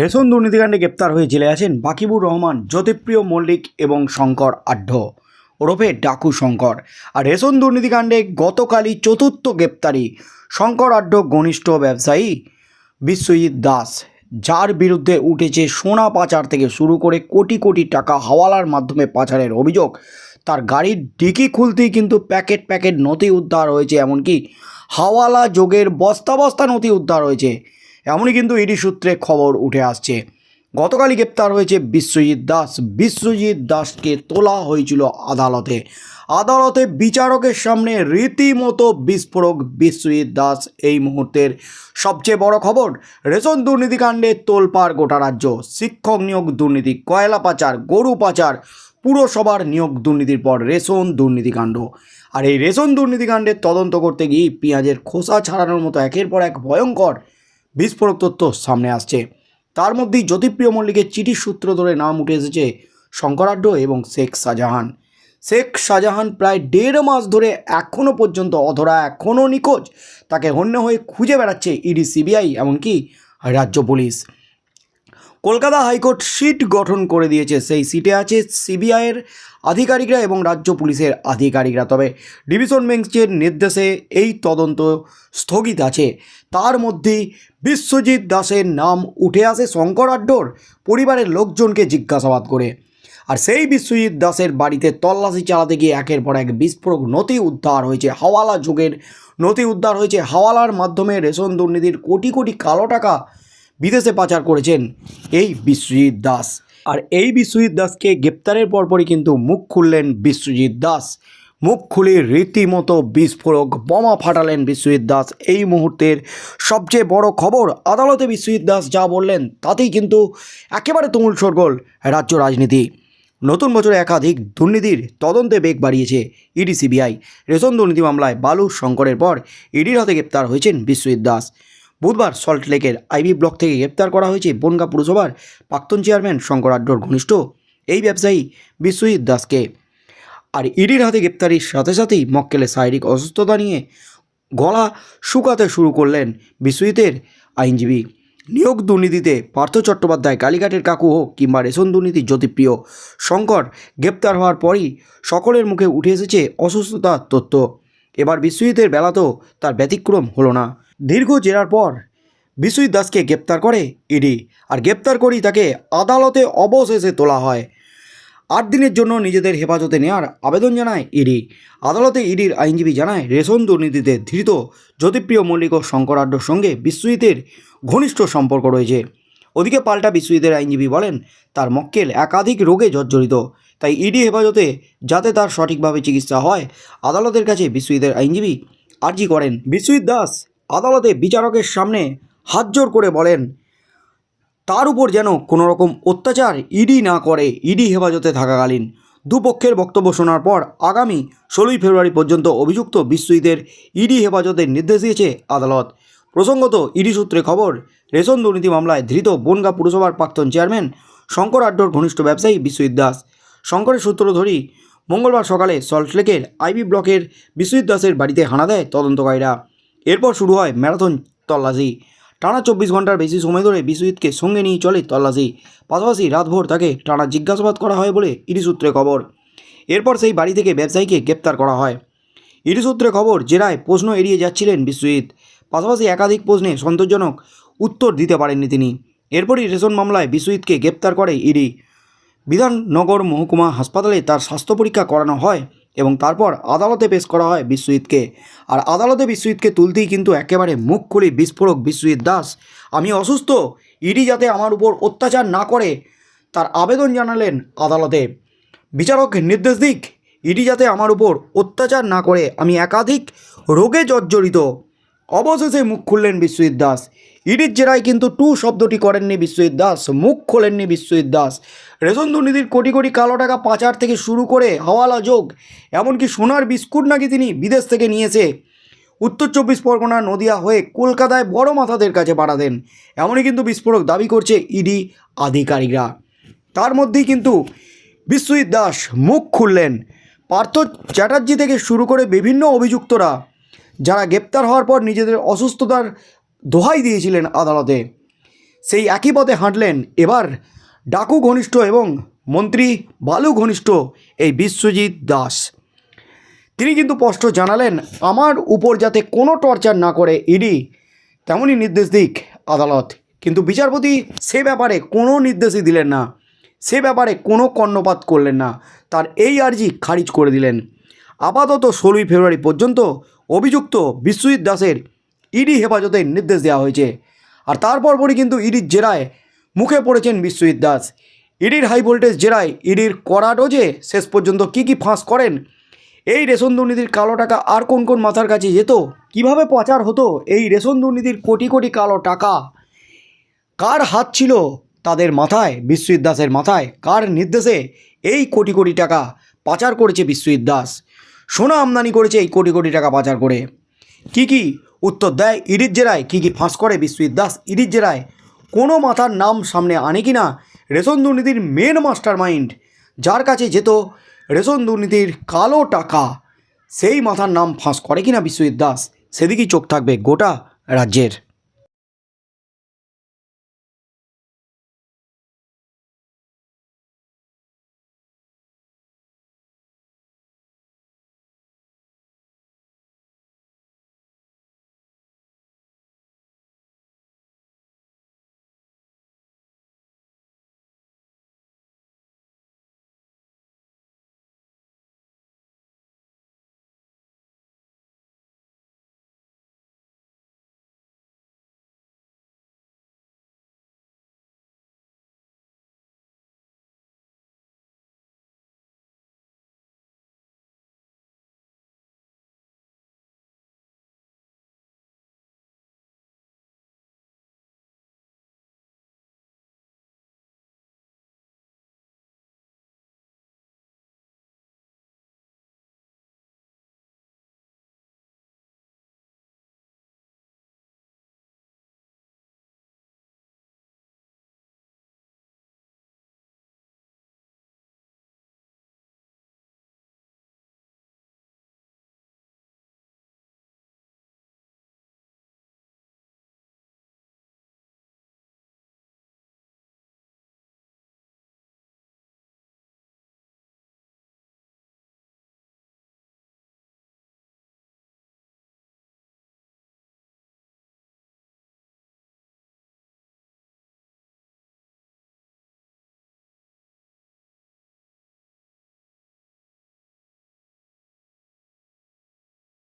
Ration দুর্নীতিকাণ্ডে গ্রেপ্তার হয়ে জেলে আছেন বাকিবুর রহমান, জ্যোতিপ্রিয় মল্লিক এবং শঙ্কর আঢ্য ওরফে ডাকু শঙ্কর। আর রেশন দুর্নীতিকাণ্ডে গতকালই চতুর্থ গ্রেপ্তারি। শঙ্কর আঢ্য ঘনিষ্ঠ ব্যবসায়ী বিশ্বজিৎ দাস, যার বিরুদ্ধে উঠেছে সোনা পাচার থেকে শুরু করে কোটি কোটি টাকা হাওয়ালার মাধ্যমে পাচারের অভিযোগ। তার গাড়ির ডিকি খুলতেই কিন্তু প্যাকেট প্যাকেট নথি উদ্ধার হয়েছে, এমনকি হাওয়ালা যোগের বস্তা বস্তা নথি উদ্ধার হয়েছে। এমনই কিন্তু ইডি সূত্রে খবর উঠে আসছে। গতকালই গ্রেপ্তার হয়েছে বিশ্বজিৎ দাস। বিশ্বজিৎ দাসকে তোলা হয়েছিল আদালতে। আদালতে বিচারকের সামনে রীতিমতো বিস্ফোরক বিশ্বজিৎ দাস এই মুহূর্তের সবচেয়ে বড় খবর। রেশন দুর্নীতিকাণ্ডে তোলপাড় গোটা রাজ্য। শিক্ষক নিয়োগ দুর্নীতি, কয়লা পাচার, গরু পাচার, পুরসভার নিয়োগ দুর্নীতির পর রেশন দুর্নীতিকাণ্ড আর এই রেশন দুর্নীতিকাণ্ডের তদন্ত করতে গিয়ে পেঁয়াজের খোসা ছাড়ানোর মতো একের পর এক ভয়ঙ্কর বিস্ফোরক তথ্য সামনে আসছে। তার মধ্যেই জ্যোতিপ্রিয় মল্লিকের চিঠির সূত্র ধরে নাম উঠে এসেছে শঙ্করাঢ্য এবং শেখ শাহজাহান। শেখ শাহজাহান প্রায় দেড় মাস ধরে এখনও পর্যন্ত অধরা এখনও নিখোঁজ। তাকে হন্য হয়ে খুঁজে বেড়াচ্ছে ইডি, সিবিআই এমনকি রাজ্য পুলিশ। কলকাতা হাইকোর্ট সিট গঠন করে দিয়েছে। সেই সিটে আছে সিবিআইয়ের আধিকারিকরা এবং রাজ্য পুলিশের আধিকারিকরা। তবে ডিভিশন বেঞ্চের নির্দেশে এই তদন্ত স্থগিত আছে। তার মধ্যেই বিশ্বজিৎ দাসের নাম উঠে আসে শঙ্কর আড্ডোর, পরিবারের লোকজনকে জিজ্ঞাসাবাদ করে। আর সেই বিশ্বজিৎ দাসের বাড়িতে তল্লাশি চালাতে গিয়ে একের পর এক বিস্ফোরক নথি উদ্ধার হয়েছে। হাওয়ালা যুগের নথি উদ্ধার হয়েছে। হাওয়ালার মাধ্যমে রেশন দুর্নীতির কোটি কোটি কালো টাকা বিদেশে পাচার করেছেন এই বিশ্বজিৎ দাস। আর এই বিশ্বজিৎ দাসকে গ্রেপ্তারের পরপরই কিন্তু মুখ খুললেন বিশ্বজিৎ দাস। মুখ খুলে রীতিমতো বিস্ফোরক বোমা ফাটালেন বিশ্বজিৎ দাস। এই মুহূর্তের সবচেয়ে বড় খবর আদালতে বিশ্বজিৎ দাস যা বললেন, তাতেই কিন্তু একেবারে তুমুল সরগোল রাজ্য রাজনীতি। নতুন বছরে একাধিক দুর্নীতির তদন্তে বেগ বাড়িয়েছে ইডি, সিবিআই। রেশন দুর্নীতি মামলায় বালু শঙ্করের পর ইডির হাতে গ্রেপ্তার হয়েছেন বিশ্বজিৎ দাস। বুধবার সল্টলেকের আইবি ব্লক থেকে গ্রেপ্তার করা হয়েছে বনগা পুরসভার প্রাক্তন চেয়ারম্যান শঙ্কর আড্ডর ঘনিষ্ঠ, এই ব্যবসায়ী বিশ্বজিৎ দাসকে। আর ইডির হাতে গ্রেপ্তারির সাথে সাথেই মক্কেলের শারীরিক অসুস্থতা নিয়ে গলা শুকাতে শুরু করলেন বিশ্বজিতের আইনজীবী। নিয়োগ দুর্নীতিতে পার্থ চট্টোপাধ্যায়, কালীঘাটের কাকু হোক কিংবা রেশন দুর্নীতি জ্যোতিপ্রিয় শঙ্কর গ্রেপ্তার হওয়ার পরই সকলের মুখে উঠে এসেছে অসুস্থতার তথ্য। এবার বিশ্বজিতের বেলাতেও তার ব্যতিক্রম হলো না। দীর্ঘ জেরার পর বিশ্বজিৎ দাসকে গ্রেপ্তার করে ইডি আর গ্রেপ্তার করেই তাকে আদালতে অবশেষে তোলা হয়। আট দিনের জন্য নিজেদের হেফাজতে নেওয়ার আবেদন জানায় ইডি। আদালতে ইডির আইনজীবী জানায়, রেশন দুর্নীতিতে ধৃত জ্যোতিপ্রিয় মল্লিক ও শঙ্করাড্ডর সঙ্গে বিশ্বজিতের ঘনিষ্ঠ সম্পর্ক রয়েছে। ওদিকে পাল্টা বিশ্বজিতের আইনজীবী বলেন, তার মক্কেল একাধিক রোগে জর্জরিত, তাই ইডি হেফাজতে যাতে তার সঠিকভাবে চিকিৎসা হয়, আদালতের কাছে বিশ্বজিতের আইনজীবী আর্জি করেন। বিশ্বজিৎ দাস আদালতে বিচারকের সামনে হাত জোর করে বলেন, তার উপর যেন কোনো রকম অত্যাচার ইডি না করে, ইডি হেফাজতে থাকাকালীন। দুপক্ষের বক্তব্য শোনার পর আগামী ষোলোই ফেব্রুয়ারি পর্যন্ত অভিযুক্ত বিশ্বজিতের ইডি হেফাজতের নির্দেশ দিয়েছে আদালত। প্রসঙ্গত, ইডি সূত্রে খবর, রেশন দুর্নীতি মামলায় ধৃত বনগা পুরসভার প্রাক্তন চেয়ারম্যান শঙ্কর আড্ডর ঘনিষ্ঠ ব্যবসায়ী বিশ্বজিৎ দাস। শঙ্করের সূত্র ধরি মঙ্গলবার সকালে সল্টলেকের আইবি ব্লকের বিশ্বজিৎ দাসের বাড়িতে হানা দেয় তদন্তকারীরা। এরপর শুরু হয় ম্যারাথন তল্লাশি। টানা চব্বিশ ঘণ্টার বেশি সময় ধরে বিশ্বজিৎকে সঙ্গে নিয়ে চলে তল্লাশি। পাশাপাশি রাতভর তাকে টানা জিজ্ঞাসাবাদ করা হয় বলে ইডি সূত্রে খবর। এরপর সেই বাড়ি থেকে ব্যবসায়ীকে গ্রেপ্তার করা হয়। ইডি সূত্রে খবর, জেরায় প্রশ্ন এড়িয়ে যাচ্ছিলেন বিশ্বজিৎ পাশাপাশি একাধিক প্রশ্নে সন্তোষজনক উত্তর দিতে পারেননি তিনি। এরপরই রেশন মামলায় বিশ্বজিৎকে গ্রেপ্তার করে ইডি। বিধাননগর মহকুমা হাসপাতালে তার স্বাস্থ্য পরীক্ষা করানো হয়। এবং তারপর আদালতে পেশ করা হয় বিশ্বজিৎকে আর আদালতে বিশ্বজিৎকে তুলতেই কিন্তু একেবারে মুখ খুলি বিস্ফোরক বিশ্বজিৎ দাস। আমি অসুস্থ, ইডি যাতে আমার উপর অত্যাচার না করে তার আবেদন জানালেন আদালতে। বিচারক, নির্দেশ দিক, ইডি যাতে আমার উপর অত্যাচার না করে, আমি একাধিক রোগে জর্জরিত। অবশেষে মুখ খুললেন বিশ্বজিৎ দাস। ইডির জেরায় কিন্তু টু শব্দটি করেননি বিশ্বজিৎ দাস, মুখ খোলেননি বিশ্বজিৎ দাস। রেশন দুর্নীতির কোটি কোটি কালো টাকা পাচার থেকে শুরু করে হাওয়ালা যোগ, এমনকি সোনার বিস্কুট নাকি তিনি বিদেশ থেকে নিয়েছে। উত্তর চব্বিশ পরগনা নদিয়া হয়ে কলকাতায় বড় মাথাদের কাছে পাঠাতেন এমনই কিন্তু বিস্ফোরক দাবি করছে ইডি আধিকারিকরা। তার মধ্যেই কিন্তু বিশ্বজিৎ দাস মুখ খুললেন। পার্থ চ্যাটার্জি থেকে শুরু করে বিভিন্ন অভিযুক্তরা যারা গ্রেপ্তার হওয়ার পর নিজেদের অসুস্থতার দোহাই দিয়েছিলেন আদালতে। সেই একই পথে হাঁটলেন এবার ডাকু ঘনিষ্ঠ এবং মন্ত্রী বালু ঘনিষ্ঠ এই বিশ্বজিৎ দাস। তিনি কিন্তু স্পষ্ট জানালেন, আমার উপর যাতে কোনো টর্চার না করে ইডি, তেমনই নির্দেশ দিক আদালত। কিন্তু বিচারপতি সে ব্যাপারে কোনো নির্দেশই দিলেন না। সে ব্যাপারে কোনো কর্ণপাত করলেন না। তার এই আর্জি খারিজ করে দিলেন। আপাতত ষোলোই ফেব্রুয়ারি পর্যন্ত অভিযুক্ত বিশ্বজিৎ দাসের ইডি হেফাজতের নির্দেশ দেওয়া হয়েছে। আর তারপর পরই কিন্তু ইডির জেরায় মুখে পড়েছেন বিশ্বজিৎ দাস। ইডির হাই ভোল্টেজ জেরায় ইডির কড়া ডোজে শেষ পর্যন্ত কি কি ফাঁস করেন? এই রেশন দুর্নীতির কালো টাকা আর কোন কোন মাথার কাছে যেত? কীভাবে পাচার হতো? এই রেশন দুর্নীতির কোটি কোটি কালো টাকা কার হাত ছিল তাদের মাথায়, বিশ্বজিৎ দাসের মাথায়? কার নির্দেশে এই কোটি কোটি টাকা পাচার করেছে বিশ্বজিৎ দাস? সোনা আমদানি করেছে এই কোটি কোটি টাকা পাচার করে। কি কি? উত্তর দেয়, ইডির জেরায় কী কী ফাঁস করে বিশ্বজিৎ দাস? ইডির জেরায় কোনো মাথার নাম সামনে আনে কি না? রেশন দুর্নীতির মেন মাস্টার মাইন্ড যার কাছে যেত রেশন দুর্নীতির কালো টাকা, সেই মাথার নাম ফাঁস করে কিনা বিশ্বজিৎ দাস? সেদিকেই চোখ থাকবে গোটা রাজ্যের।